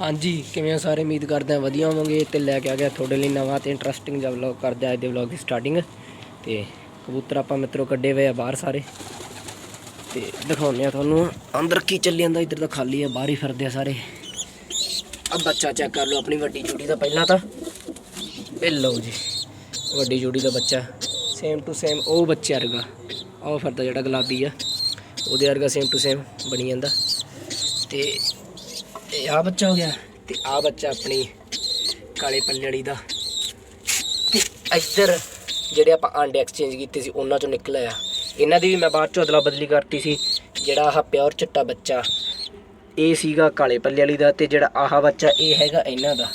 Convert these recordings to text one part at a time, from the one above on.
ਹਾਂਜੀ, ਕਿਵੇਂ ਹੋ ਸਾਰੇ? ਉਮੀਦ ਕਰਦੇ ਹਾਂ ਵਧੀਆ ਹੋਵੋਗੇ ਤੇ ਲੈ ਕੇ ਆ ਗਿਆ ਤੁਹਾਡੇ ਲਈ ਨਵਾਂ ਤੇ ਇੰਟਰਸਟਿੰਗ ਜਿਹਾ ਵਲੌਗ ਕਰਦੇ ਅੱਜ ਦੇ ਵਲੌਗ ਦੀ ਸਟਾਰਟਿੰਗ ਤੇ ਕਬੂਤਰ ਆਪਾਂ ਮਿੱਤਰੋ ਕੱਢੇ ਹੋਏ ਆ ਬਾਹਰ ਸਾਰੇ। ਤੇ ਦਿਖਾਉਂਦੇ ਆ ਤੁਹਾਨੂੰ। ਅੰਦਰ ਕੀ ਚੱਲੀ ਜਾਂਦਾ, ਇੱਧਰ ਤਾਂ ਖਾਲੀ ਆ, ਬਾਹਰ ਹੀ ਫਿਰਦੇ ਆ ਸਾਰੇ। ਆ ਬੱਚਾ ਚੈੱਕ ਕਰ ਲਓ ਆਪਣੀ ਵੱਡੀ ਜੋੜੀ ਦਾ ਪਹਿਲਾਂ ਤਾਂ। ਇਹ ਲਓ ਜੀ, ਵੱਡੀ ਜੋੜੀ ਦਾ ਬੱਚਾ। ਸੇਮ ਟੂ ਸੇਮ ਉਹ ਬੱਚੇ ਵਰਗਾ। ਉਹ ਫਿਰਦਾ ਜਿਹੜਾ ਗੁਲਾਬੀ ਆ। ਉਹਦੇ ਵਰਗਾ ਸੇਮ ਟੂ ਸੇਮ ਬਣੀ ਜਾਂਦਾ। ਤੇ ਇਹ ਆ ਬੱਚਾ ਹੋ ਗਿਆ। ਤੇ ਆ ਬੱਚਾ ਆਪਣੀ ਕਾਲੇ ਪੱਲੇ ਵਾਲੀ ਦਾ। ਤੇ ਇੱਧਰ ਜਿਹੜੇ ਆਪਾਂ ਆਂਡੇ ਐਕਸਚੇਂਜ ਕੀਤੇ ਸੀ, ਉਹਨਾਂ ਚੋਂ ਨਿਕਲ ਆ ਇਹਨਾਂ ਦੀ ਵੀ ਮੈਂ ਬਾਅਦ ਚੋਂ ਅਦਲਾ ਬਦਲੀ ਕਰਤੀ ਸੀ, ਜਿਹੜਾ ਆਹ ਪਿਓਰ ਚਿੱਟਾ ਬੱਚਾ। ਇਹ ਸੀਗਾ ਕਾਲੇ ਪੱਲੇ ਵਾਲੀ ਦਾ ਤੇ ਜਿਹੜਾ ਆਹ ਬੱਚਾ, ਇਹ ਹੈਗਾ ਇਹਨਾਂ ਦਾ।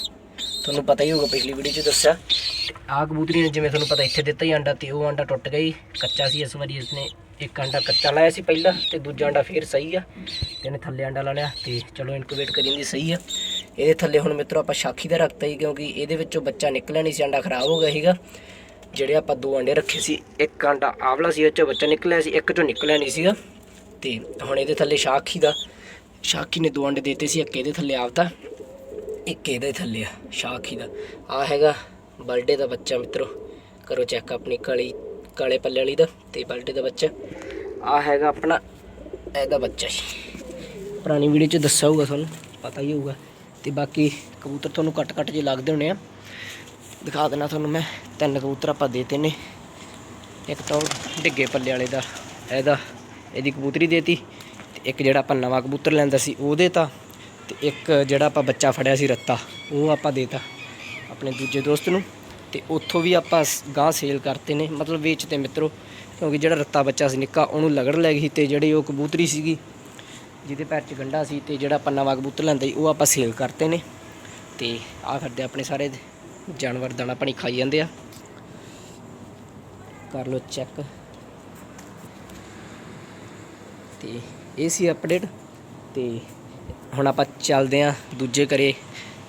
ਤੁਹਾਨੂੰ ਪਤਾ ਹੀ ਹੋਊਗਾ, ਪਿਛਲੀ ਵੀਡੀਓ 'ਚ ਦੱਸਿਆ। ਆਹ ਕਬੂਤਰੀ ਨੇ ਜਿਵੇਂ ਤੁਹਾਨੂੰ ਪਤਾ, ਇੱਥੇ ਦਿੱਤਾ ਹੀ ਆਂਡਾ ਤੇ ਉਹ ਆਂਡਾ ਟੁੱਟ ਗਿਆ ਜੀ। ਕੱਚਾ ਸੀ ਇਸ ਵਾਰੀ ਇਸਨੇ ਇੱਕ ਆਂਡਾ ਕੱਚਾ ਲਾਇਆ ਸੀ ਪਹਿਲਾਂ ਤੇ ਦੂਜਾ ਆਂਡਾ ਫੇਰ ਸਹੀ ਆ। ਤੇ ਇਹਨੇ ਥੱਲੇ ਆਂਡਾ ਲਾ ਲਿਆ ਤੇ ਚਲੋ ਇਨਕੂਬੇਟ ਕਰੀ ਜਾਂਦੀ ਸਹੀ ਆ। ਇਹਦੇ ਥੱਲੇ ਹੁਣ ਮਿੱਤਰੋ ਆਪਾਂ ਸ਼ਾਖੀ ਦਾ ਰੱਖਤਾ ਹੀ ਕਿਉਂਕਿ ਇਹਦੇ ਵਿੱਚੋਂ ਬੱਚਾ ਨਿਕਲਿਆ ਨਹੀਂ ਸੀ ਆਂਡਾ ਖਰਾਬ ਹੋ ਗਿਆ ਸੀਗਾ। ਜਿਹੜੇ ਆਪਾਂ ਦੋ ਆਂਡੇ ਰੱਖੇ ਸੀ, ਇੱਕ ਆਂਡਾ ਆਵਲਾ ਸੀ ਉਹ ਚੋਂ ਬੱਚਾ ਨਿਕਲਿਆ ਸੀ, ਇੱਕ ਚੋਂ ਨਿਕਲਿਆ ਨਹੀਂ ਸੀਗਾ। ਤੇ ਹੁਣ ਇਹਦੇ ਥੱਲੇ ਸ਼ਾਖੀ ਦਾ, ਸ਼ਾਖੀ ਨੇ ਦੋ ਅੰਡੇ ਦਿੱਤੇ ਸੀ, ਇੱਕ ਇਹਦੇ ਥੱਲੇ ਆਪਦਾ ਇੱਕ ਇਹਦੇ ਥੱਲੇ ਆ, ਸ਼ਾਖੀ ਦਾ। ਆ ਹੈਗਾ ਬਰਥਡੇ ਦਾ ਬੱਚਾ ਮਿੱਤਰੋ। ਕਰੋ ਚੈੱਕ ਆਪਣੀ ਕਾਲੀ ਕਾਲੇ ਪੱਲੇ ਵਾਲੀ ਦਾ ਤੇ ਬਰਥਡੇ ਦਾ ਬੱਚਾ। ਆ ਹੈਗਾ ਆਪਣਾ ਇਹਦਾ ਬੱਚਾ ਜੀ। ਪੁਰਾਣੀ ਵੀਡੀਓ 'ਚ ਦੱਸਿਆ ਹੋਊਗਾ ਤੁਹਾਨੂੰ, ਪਤਾ ਹੀ ਹੋਊਗਾ। ਤੇ ਬਾਕੀ ਕਬੂਤਰ ਤੁਹਾਨੂੰ ਕੱਟ ਕੱਟ ਜੇ ਲੱਗਦੇ ਹੋਣੇ ਆ, ਦਿਖਾ ਦੇਣਾ ਤੁਹਾਨੂੰ ਮੈਂ। ਤਿੰਨ ਕਬੂਤਰ ਆਪਾਂ ਦੇਤੇ ਨੇ। ਇੱਕ ਤਾਂ ਉਹ ਡਿੱਗੇ ਪੱਲੇ ਵਾਲੇ ਦਾ, ਇਹਦਾ, ਇਹਦੀ ਕਬੂਤਰੀ ਦੇਤੀ। ਤੇ ਇੱਕ ਜਿਹੜਾ ਆਪਾਂ ਨਵਾਂ ਕਬੂਤਰ ਲੈਂਦਾ ਸੀ, ਉਹ ਦੇਤਾ। ਤੇ ਇੱਕ ਜਿਹੜਾ ਆਪਾਂ ਬੱਚਾ ਫੜਿਆ ਸੀ ਰੱਤਾ, ਉਹ ਆਪਾਂ ਦੇਤਾ ਆਪਣੇ ਦੂਜੇ ਦੋਸਤ ਨੂੰ। ਤੇ ਉੱਥੋਂ ਵੀ ਆਪਾਂ ਸ- ਗਾਂ ਸੇਲ ਕਰਤੇ ਨੇ। ਮਤਲਬ ਵੇਚਤੇ ਮਿੱਤਰੋ, ਕਿਉਂਕਿ ਜਿਹੜਾ ਰੱਤਾ ਬੱਚਾ ਸੀ ਨਿੱਕਾ, ਉਹਨੂੰ ਲਗੜ ਲੈ ਗਈ ਤੇ ਜਿਹੜੀ ਉਹ ਕਬੂਤਰੀ ਸੀਗੀ, ਜਿਹਦੇ ਪੈਰ 'ਚ ਗੰਢਾ ਸੀ ਤੇ ਜਿਹੜਾ ਆਪਾਂ ਨਵਾਂ ਕਬੂਤਰ ਲੈਂਦਾ ਸੀ, ਉਹ ਆਪਾਂ ਸੇਲ ਕਰਤੇ ਨੇ। ਤੇ ਆਹ ਫਿਰਦੇ ਆਪਣੇ ਸਾਰੇ ਜਾਨਵਰ ਦਾਣਾ ਪਾਣੀ ਖਾਈ ਜਾਂਦੇ ਆ। ਕਰ ਲਓ ਚੈੱਕ ਤੇ ਇਹ ਸੀ ਅਪਡੇਟ ਤੇ ਹੁਣ ਆਪਾਂ ਚੱਲਦੇ ਆ ਦੂਜੇ ਕਰੇ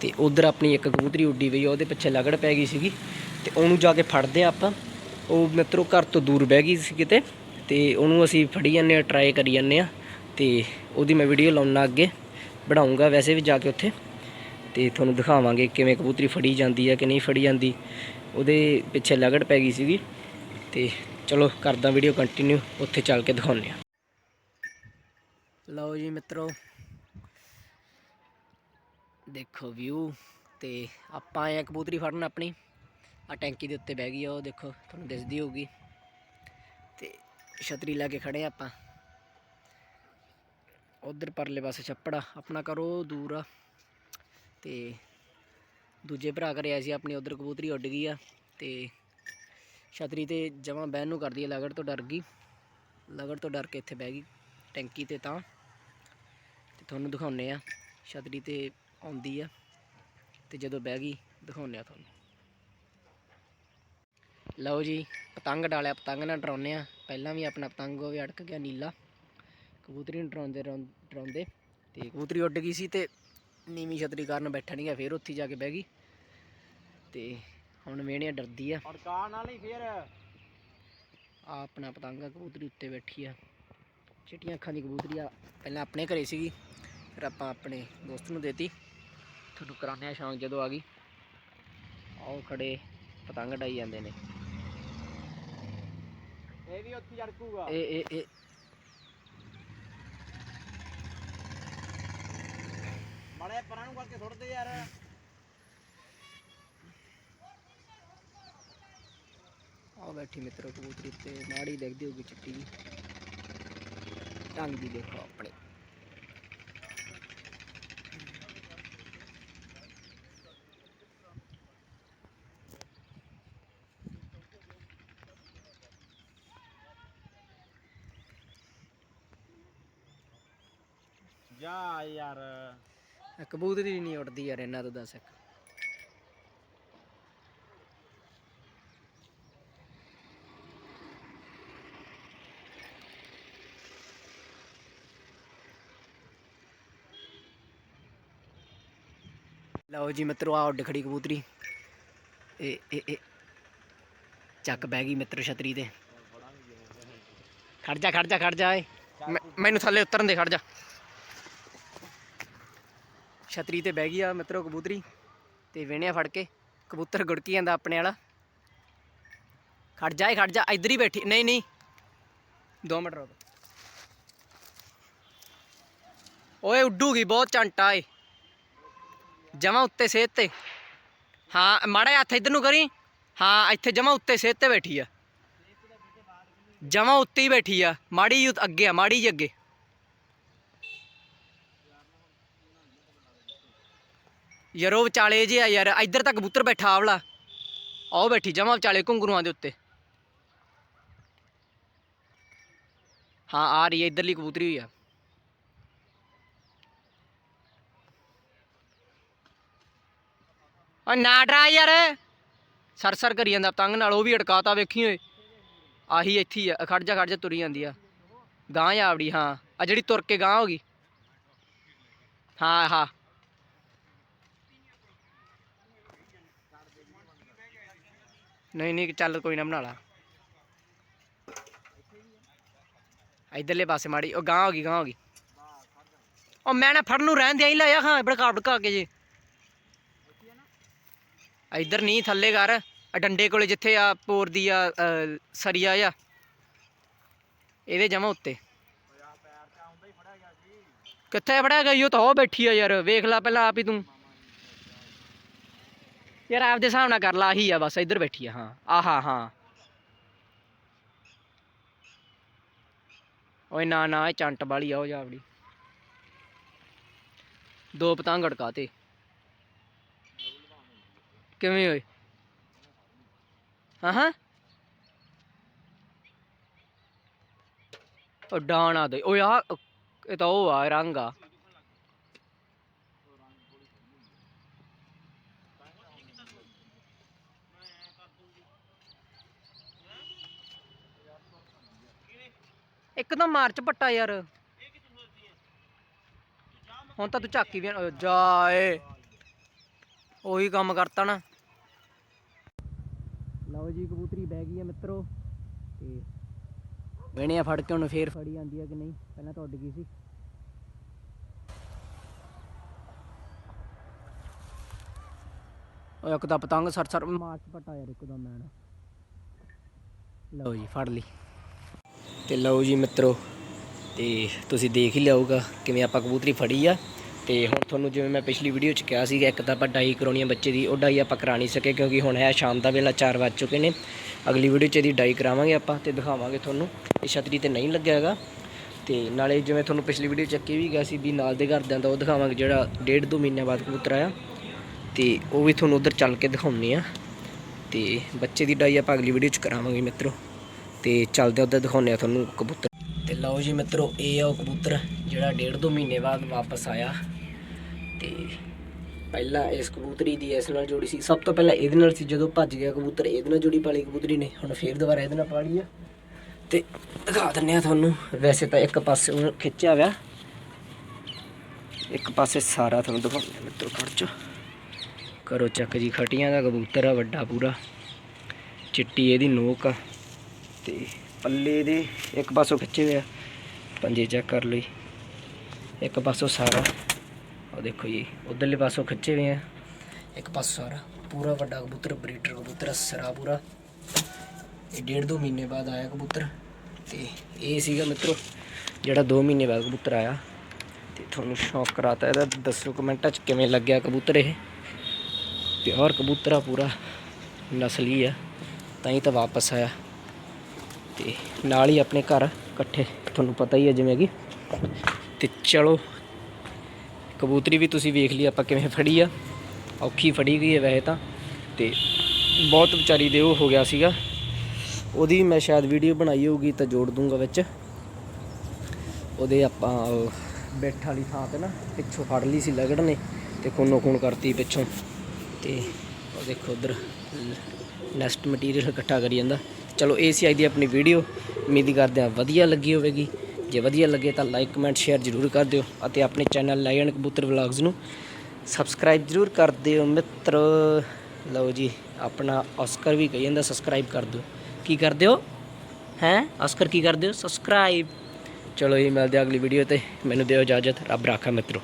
ਤੇ ਉਧਰ ਆਪਣੀ ਇੱਕ ਕਬੂਤਰੀ ਉੱਡੀ ਪਈ ਆ, ਉਹਦੇ ਪਿੱਛੇ ਲਗੜ ਪੈ ਗਈ ਸੀਗੀ ਤੇ ਉਹਨੂੰ ਜਾ ਕੇ ਫੜਦੇ ਆ ਆਪਾਂ। ਉਹ ਮਿੱਤਰੋ ਘਰ ਤੋਂ ਦੂਰ ਬਹਿ ਗਈ ਸੀ ਕਿਤੇ ਤੇ ਉਹਨੂੰ ਅਸੀਂ ਫੜੀ ਜਾਂਦੇ ਆ ਟਰਾਈ ਕਰੀ ਜਾਂਦੇ ਆ ਤੇ ਉਹਦੀ ਮੈਂ ਵੀਡੀਓ ਲਾਉਣਾ ਅੱਗੇ, ਬਣਾਉਂਗਾ ਵੈਸੇ ਵੀ ਜਾ ਕੇ ਉੱਥੇ। ਤੇ ਤੁਹਾਨੂੰ ਦਿਖਾਵਾਂਗੇ ਕਿਵੇਂ ਕਬੂਤਰੀ ਫੜੀ ਜਾਂਦੀ ਹੈ ਕਿ ਨਹੀਂ ਫੜੀ ਜਾਂਦੀ। ਉਹਦੇ ਪਿੱਛੇ ਲਗੜ ਪੈ ਗਈ ਸੀਗੀ ਤੇ ਚਲੋ ਕਰਦਾ ਵੀਡੀਓ ਕੰਟੀਨਿਊ ਉੱਥੇ ਚੱਲ ਕੇ ਦਿਖਾਉਂਦੇ ਆ ਲਓ ਜੀ ਮਿੱਤਰੋ ਦੇਖੋ ਵਿਊ ਤੇ ਆਪਾਂ ਆਏ ਆ ਕਬੂਤਰੀ ਫੜਨ ਆਪਣੀ। ਆ ਟੈਂਕੀ ਦੇ ਉੱਤੇ ਬਹਿ ਗਈ ਆ ਉਹ, ਦੇਖੋ ਤੁਹਾਨੂੰ ਦਿਸਦੀ ਹੋਊਗੀ। ਤੇ ਛਤਰੀ ਲਾ ਕੇ ਖੜੇ ਆ ਆਪਾਂ। ਉਧਰ ਪਰਲੇ ਪਾਸੇ ਛੱਪੜਾ ਆਪਣਾ ਕਰੋ ਦੂਰ ਆ। ਤੇ ਦੂਜੇ ਭਰਾ ਘਰੇ ਆਏ ਸੀ, ਆਪਣੀ ਉਧਰ ਕਬੂਤਰੀ ਉੱਡ ਗਈ ਆ। ਤੇ ਛਤਰੀ ਤੇ ਜਮਾਂ ਬਹਿਣ ਨੂੰ ਕਰਦੀ ਹੈ ਲਗੜ ਤੋਂ ਡਰ ਗਈ। ਲਗੜ ਤੋਂ ਡਰ ਕੇ ਇੱਥੇ ਬਹਿ ਗਈ ਟੈਂਕੀ ਤੇ ਤਾਂ। ਤੇ ਤੁਹਾਨੂੰ ਦਿਖਾਉਨੇ ਆ, ਛਤਰੀ ਤੇ ਆਉਂਦੀ ਆ ਤੇ ਜਦੋਂ ਬਹਿ ਗਈ ਦਿਖਾਉਨੇ ਆ ਤੁਹਾਨੂੰ। ਲਓ ਜੀ ਪਤੰਗ ਡਾਲਿਆ ਪਤੰਗ ਨਾਲ ਡਰਾਉਨੇ ਆ। ਪਹਿਲਾਂ ਵੀ ਆਪਣਾ ਪਤੰਗ ਉਹ ਵੀ ਅੜਕ ਗਿਆ ਨੀਲਾ। ਕਬੂਤਰੀ ਨੂੰ ਡਰਾਉਂਦੇ ਡਰਾਉਂ- ਡਰਾਉਂਦੇ। ਤੇ ਕਬੂਤਰੀ ਉੱਡ ਗਈ ਸੀ ਤੇ ਨੀਵੀਂ ਛਤਰੀ ਕਾਰਨ ਬੈਠਾ ਨਹੀਂ ਗਿਆ ਫੇਰ ਉੱਥੇ ਜਾ ਕੇ ਬਹਿ ਗਈ। ਤੇ ਹੁਣ ਵੇਣਿਆ ਡਰਦੀ ਆ। ਅੜਕਾਣ ਵਾਲੀ ਫੇਰ। ਆ ਆਪਣਾ ਪਤੰਗ ਕਬੂਤਰੀ ਉੱਤੇ ਬੈਠੀ ਆ। ਚਿੱਟੀਆਂ ਅੱਖਾਂ ਦੀ ਕਬੂਤਰੀ ਆ ਪਹਿਲਾਂ ਆਪਣੇ ਘਰੇ ਸੀਗੀ ਫਿਰ ਆਪਾਂ ਆਪਣੇ ਦੋਸਤ ਨੂੰ ਦੇਤੀ। ਤੁਹਾਨੂੰ ਕਰਾਉਂਦੇ ਆ ਸ਼ੌਂਕ ਜਦੋਂ ਆ ਗਈ। ਆਓ ਖੜੇ ਪਤੰਗ ਡਾਈ ਜਾਂਦੇ ਨੇ। ਇਹ ਵੀ ਉੱਥੇ ਅੜਕੂਗਾ ਇਹ ਇਹ ਇਹ। ਮੜੇ ਪਰਾਂ ਨੂੰ ਕਰਕੇ ਸੁੱਟਦੇ ਯਾਰ। ਆਓ ਬੈਠੀ ਮਿੱਤਰੋ ਕਬੂਤਰੀ ਤੇ ਮਾੜੀ ਦੇਖਦੀ ਹੋਊਗੀ ਚਿੱਟੀ ਟੰਗ ਦੀ ਦੇਖੋ ਆਪਣੀ। ਜਾ ਯਾਰ। ਕਬੂਤਰੀ ਨਹੀਂ ਉੱਡਦੀ ਯਾਰ ਇਹਨਾਂ ਤੋਂ ਦੱਸ ਇੱਕ। ਲਓ ਜੀ ਮਿੱਤਰੋ ਆ ਉੱਡ ਖੜੀ ਕਬੂਤਰੀ। ਇਹ ਇਹ ਇਹ। ਚੱਕ ਬਹਿ ਗਈ ਮਿੱਤਰ ਛਤਰੀ ਤੇ। ਖੜ ਜਾ ਖੜ ਜਾ ਖੜ ਜਾ ਏ ਮੈਂ- ਮੈਨੂੰ ਥੱਲੇ ਉਤਰਨ ਦੇ, ਖੜ ਜਾ। ਛਤਰੀ ਤੇ ਬਹਿ ਗਈ ਆ ਮਿੱਤਰੋ ਕਬੂਤਰੀ ਤੇ ਵੇਣਿਆ ਫੜ ਕੇ। ਕਬੂਤਰ ਗੁੜਕੀ ਜਾਂਦਾ ਆਪਣੇ ਵਾਲਾ। ਖੜ ਜਾ ਖੜ ਜਾ। ਇੱਧਰ ਹੀ ਬੈਠੀ। ਨਹੀਂ ਨਹੀਂ। 2 ਮਿੰਟ ਰੁਕ। ਓਏ, ਉੱਡੂਗੀ, ਬਹੁਤ ਚੰਟਾ ਏ। ਜਮਾ ਉੱਤੇ ਸੇਤ ਤੇ। ਹਾਂ, ਮਾੜਾ ਜਿਹਾ ਹੱਥ ਇੱਧਰ ਨੂੰ ਕਰੀ। ਹਾਂ, ਇੱਥੇ ਜਮਾ ਉੱਤੇ ਸੇਤ ਤੇ ਬੈਠੀ ਆ। ਜਮਾ ਉੱਤੇ ਹੀ ਬੈਠੀ ਆ। ਮਾੜੀ ਜਿਹੀ ਅੱਗੇ ਆ, ਮਾੜੀ ਜਿਹੀ ਅੱਗੇ। ਯਾਰ ਉਹ ਵਿਚਾਲੇ ਜੇ ਆ ਯਾਰ, ਇੱਧਰ ਤੱਕ ਕਬੂਤਰ ਬੈਠਾ ਆਵਲਾ। ਆਓ ਬੈਠੀ, ਜਮਾ ਵਿਚਾਲੇ ਘੁੰਗਰੂਆਂ ਦੇ ਉੱਤੇ। ਹਾਂ, ਆ ਰਹੀ ਹੈ, ਇੱਧਰਲੀ ਕਬੂਤਰੀ ਹੋਈ ਆ। ਓ ਨਾ ਡਰਾ ਯਾਰ! ਸਰ ਸਰ ਕਰੀ ਜਾਂਦਾ ਪਤੰਗ ਨਾਲ, ਉਹ ਵੀ ਅਟਕਾਤਾ, ਵੇਖੀ ਓਏ। ਆਹੀ ਇੱਥੇ ਹੀ ਆ ਖੜ ਜਾ ਖੜ ਜਾ ਤੁਰੀ ਜਾਂਦੀ ਆ। ਗਾਂ ਆਵੜੀ ਹਾਂ। ਆ ਜਿਹੜੀ ਤੁਰ ਕੇ ਗਾਂ ਹੋ ਗਈ। ਹਾਂ ਹਾਂ। ਨਹੀਂ ਨਹੀਂ, ਚੱਲ ਕੋਈ ਨਾ ਬਣਾ ਲਾ। ਇਧਰਲੇ ਪਾਸੇ ਮਾੜੀ, ਉਹ ਗਾਂ ਹੋ ਗਈ ਗਾਂ ਹੋ ਗਈ। ਉਹ ਮੈਂ ਨਾ ਫੜਨ ਨੂੰ ਰਹਿਣ ਦੇ ਆਈ ਲਾਇਆ ਹਾਂ, ਭੜਕਾ ਭੜਕਾ ਕੇ ਜੇ। ਇਧਰ ਨਹੀਂ ਥੱਲੇ ਘਰ ਆ ਡੰਡੇ ਕੋਲੇ ਜਿੱਥੇ ਆ ਪੋਰ ਦੀ ਆ ਸਰੀਆ ਆ ਇਹਦੇ ਜਮਾ ਉੱਤੇ। ਕਿੱਥੇ ਫੜਿਆ ਗਈ ਉਹ ਤਾਂ ਉਹ ਬੈਠੀ ਆ ਯਾਰ, ਵੇਖ ਲੈ ਪਹਿਲਾਂ ਆਪ ਹੀ ਤੂੰ। ਯਾਰ ਆਪਦੇ ਹਿਸਾਬ ਨਾਲ ਕਰ ਲਾ, ਆਹੀ ਆ ਬਸ, ਇੱਧਰ ਬੈਠੀ ਆ, ਹਾਂ, ਆਹਾ, ਹਾਂ। ਓਏ ਨਾ ਨਾ, ਇਹ ਚੰਟ ਵਾਲੀ ਆ, ਉਹ ਜਾਵੜੀ ਦੋ ਪਤੰਗ ਅੜਕਾਤੇ। ਕਿਵੇਂ ਹੋਏ ਹਾਂ ਹਾਂ। ਉਹ ਡਾਣਾ ਦੇ ਓਏ ਆ ਇਹ ਤਾਂ ਉਹ ਆ, ਰੰਗ ਆ। ਇੱਕਦਮ ਮਾਰਚ ਪੱਟਾ ਯਾਰ। ਹੁਣ ਤਾਂ ਤੂੰ ਝਾਕੀ ਵੀ ਓਏ ਜਾ ਏ। ਉਹੀ ਕੰਮ ਕਰਤਾ ਨਾ। ਲਓ ਜੀ ਕਬੂਤਰੀ ਬਹਿ ਗਈ ਆ ਮਿੱਤਰੋ। ਤੇ ਵੇਣਿਆ ਫੜ ਕੇ ਉਹਨੂੰ ਫੇਰ। ਫੜੀ ਜਾਂਦੀ ਆ ਕਿ ਨਹੀਂ? ਪਹਿਲਾਂ ਤਾਂ ਉੱਡ ਗਈ ਸੀ? ਉਹ ਇੱਕ ਤਾਂ ਪਤੰਗ ਸਰ ਸਰ ਮਾਰਚ ਪਟਾ ਯਾਰ ਇੱਕਦਮ ਮੈਂ ਲਓ ਜੀ ਫੜ ਲਈ। ਤੇ ਲਓ ਜੀ ਮਿੱਤਰੋ, ਤੇ ਤੁਸੀਂ ਦੇਖ ਹੀ ਲਿਆਊਗਾ ਕਿਵੇਂ ਆਪਾਂ ਕਬੂਤਰੀ ਫੜੀ ਆ। ਤੇ ਹੁਣ ਤੁਹਾਨੂੰ ਜਿਵੇਂ ਮੈਂ ਪਿਛਲੀ ਵੀਡੀਓ 'ਚ ਕਿਹਾ ਸੀਗਾ, ਇੱਕ ਤਾਂ ਆਪਾਂ ਡਾਈ ਕਰਾਉਣੀ ਆ ਬੱਚੇ ਦੀ, ਉਹ ਡਾਈ ਆਪਾਂ ਕਰਾ ਨਹੀਂ ਸਕੇ ਕਿਉਂਕਿ ਹੁਣ ਹੈ ਸ਼ਾਮ ਦਾ ਵੇਲਾ 4 ਵੱਜ ਚੁੱਕੇ ਨੇ। ਅਗਲੀ ਵੀਡੀਓ 'ਚ ਇਹਦੀ ਡਾਈ ਕਰਾਵਾਂਗੇ ਆਪਾਂ ਤੇ ਦਿਖਾਵਾਂਗੇ ਤੁਹਾਨੂੰ, ਇਹ ਛਤਰੀ ਤੇ ਨਹੀਂ ਲੱਗਿਆ ਹੈਗਾ। ਤੇ ਨਾਲੇ ਜਿਵੇਂ ਤੁਹਾਨੂੰ ਪਿਛਲੀ ਵੀਡੀਓ 'ਚ ਅੱਗੇ ਵੀ ਗਿਆ ਸੀ ਵੀ ਨਾਲ ਦੇ ਘਰਦਿਆਂ ਦਾ ਉਹ ਦਿਖਾਵਾਂਗੇ, ਜਿਹੜਾ ਡੇਢ ਦੋ ਮਹੀਨਿਆਂ ਬਾਅਦ ਕਬੂਤਰ ਆਇਆ। ਤੇ ਉਹ ਵੀ ਤੁਹਾਨੂੰ ਉਧਰ ਚੱਲ ਕੇ ਦਿਖਾਉਣੀ ਆ। ਤੇ ਬੱਚੇ ਦੀ ਡਾਈ ਆਪਾਂ ਅਗਲੀ ਵੀਡੀਓ 'ਚ ਕਰਾਵਾਂਗੇ ਮਿੱਤਰੋ। ਤੇ ਚੱਲਦੇ ਉੱਧਰ ਦਿਖਾਉਂਦੇ ਆ ਤੁਹਾਨੂੰ ਕਬੂਤਰ। ਤੇ ਲਓ ਜੀ ਮਿੱਤਰੋ, ਇਹ ਆ ਉਹ ਕਬੂਤਰ ਜਿਹੜਾ ਡੇਢ ਦੋ ਮਹੀਨੇ ਬਾਅਦ ਵਾਪਸ ਆਇਆ। ਤੇ ਪਹਿਲਾਂ ਇਸ ਕਬੂਤਰੀ ਦੀ ਇਸ ਨਾਲ ਜੋੜੀ ਸੀ। ਸਭ ਤੋਂ ਪਹਿਲਾਂ ਇਹਦੇ ਨਾਲ ਸੀ, ਜਦੋਂ ਭੱਜ ਗਿਆ ਕਬੂਤਰ, ਇਹਦੇ ਨਾਲ ਜੋੜੀ ਪਾਲੀ ਕਬੂਤਰੀ ਨੇ। ਹੁਣ ਫੇਰ ਦੁਬਾਰਾ ਇਹਦੇ ਨਾਲ ਪਾਲੀ ਆ। ਤੇ ਦਿਖਾ ਦਿੰਨੇ ਆ ਤੁਹਾਨੂੰ। ਵੈਸੇ ਤਾਂ ਇੱਕ ਪਾਸੇ ਉਹਨੂੰ ਖਿੱਚਿਆ ਹੋਇਆ। ਇੱਕ ਪਾਸੇ ਸਾਰਾ ਤੁਹਾਨੂੰ ਦਿਖਾਉਂਦੇ ਆ ਮਿੱਤਰੋ ਖਰਚ ਕਰੋ ਚੱਕ ਜੀ, ਖਟੀਆਂ ਦਾ ਕਬੂਤਰ ਆ ਵੱਡਾ ਪੂਰਾ। ਚਿੱਟੀ ਇਹਦੀ ਨੋਕ ਆ। ਤੇ ਪੱਲੇ ਦੇ ਇੱਕ ਪਾਸੋਂ ਖਿੱਚੇ ਹੋਏ ਆ। ਪੰਜੇ ਚੈੱਕ ਕਰ ਲਈ। ਇੱਕ ਪਾਸੋਂ ਸਾਰਾ। ਉਹ ਦੇਖੋ ਜੀ ਉਧਰਲੇ ਪਾਸੋਂ ਖਿੱਚੇ ਹੋਏ ਆ। ਇੱਕ ਪਾਸੋਂ ਸਾਰਾ। ਪੂਰਾ ਵੱਡਾ ਕਬੂਤਰ ਬਰੀਡਰ ਕਬੂਤਰ ਆ, ਸਰਾ ਪੂਰਾ। ਇਹ ਡੇਢ ਦੋ ਮਹੀਨੇ ਬਾਅਦ ਆਇਆ ਕਬੂਤਰ। ਤੇ ਇਹ ਸੀਗਾ ਮਿੱਤਰੋ ਜਿਹੜਾ 2 ਮਹੀਨੇ ਬਾਅਦ ਕਬੂਤਰ ਆਇਆ। ਤੇ ਤੁਹਾਨੂੰ ਸ਼ੌਕ ਕਰਾਤਾ ਇਹਦਾ। ਦੱਸੋ ਕਮੈਂਟਾਂ 'ਚ ਕਿਵੇਂ ਲੱਗਿਆ ਕਬੂਤਰ ਇਹ? ਪਿਓਰ ਕਬੂਤਰ ਆ ਪੂਰਾ। ਨਸਲੀ ਆ। ਤਾਂ ਹੀ ਤਾਂ ਵਾਪਸ ਆਇਆ। ਤੇ ਨਾਲ ਹੀ ਆਪਣੇ ਘਰ ਇਕੱਠੇ, ਤੁਹਾਨੂੰ ਪਤਾ ਹੀ ਹੈ ਜਿਵੇਂ ਕਿ। ਤੇ ਚਲੋ, ਕਬੂਤਰੀ ਵੀ ਤੁਸੀਂ ਵੇਖ ਲਈ, ਆਪਾਂ ਕਿਵੇਂ ਫੜੀ ਆ। ਔਖੀ ਫੜੀ ਗਈ ਹੈ ਵੈਸੇ ਤਾਂ। ਤੇ ਬਹੁਤ ਵਿਚਾਰੀ ਦੇ ਉਹ ਹੋ ਗਿਆ ਸੀਗਾ। ਉਹਦੀ ਮੈਂ ਸ਼ਾਇਦ ਵੀਡੀਓ ਬਣਾਈ ਹੋਊਗੀ ਤਾਂ ਜੋੜ ਦੂੰਗਾ ਵਿੱਚ। ਉਹਦੇ ਆਪਾਂ ਬੈਠ ਵਾਲੀ ਥਾਂ ਤੇ ਨਾ, ਪਿੱਛੋਂ ਫੜ ਲਈ ਸੀ ਲਗੜ ਨੇ ਤੇ ਖੂਨੋ ਖੂਨ ਕਰਤੀ ਪਿੱਛੋਂ। ਤੇ ਉਹ ਦੇਖੋ ਉਧਰ ਨੈਸਟ ਮਟੀਰੀਅਲ ਇਕੱਠਾ ਕਰੀ ਜਾਂਦਾ। ਚਲੋ ਇਹ ਸੀ ਅੱਜ ਦੀ ਆਪਣੀ ਵੀਡੀਓ। ਉਮੀਦ ਕਰਦੇ ਹਾਂ ਵਧੀਆ ਲੱਗੀ ਹੋਵੇਗੀ। ਜੇ ਵਧੀਆ ਲੱਗੇ ਤਾਂ ਲਾਈਕ ਕਮੈਂਟ ਸ਼ੇਅਰ ਜ਼ਰੂਰ ਕਰ ਦਿਓ ਅਤੇ ਆਪਣੇ ਚੈਨਲ ਲਾਇਨ ਕਬੂਤਰ ਵਲੌਗਸ ਨੂੰ ਸਬਸਕ੍ਰਾਈਬ ਜ਼ਰੂਰ ਕਰ ਦਿਓ ਮਿੱਤਰ। ਲਓ ਜੀ, ਆਪਣਾ ਆਸਕਰ ਵੀ ਕਹੀ ਜਾਂਦਾ ਸਬਸਕ੍ਰਾਈਬ ਕਰ ਦਿਓ। ਕੀ ਕਰ ਦਿਓ ਹੈ? ਆਸਕਰ ਕੀ ਕਰ ਦਿਓ ਸਬਸਕ੍ਰਾਈਬ ਚਲੋ ਜੀ, ਮਿਲਦੇ ਅਗਲੀ ਵੀਡੀਓ ਤੇ। ਮੈਨੂੰ ਦਿਓ ਇਜਾਜ਼ਤ। ਰੱਬ ਰਾਖਾ ਮਿੱਤਰੋ।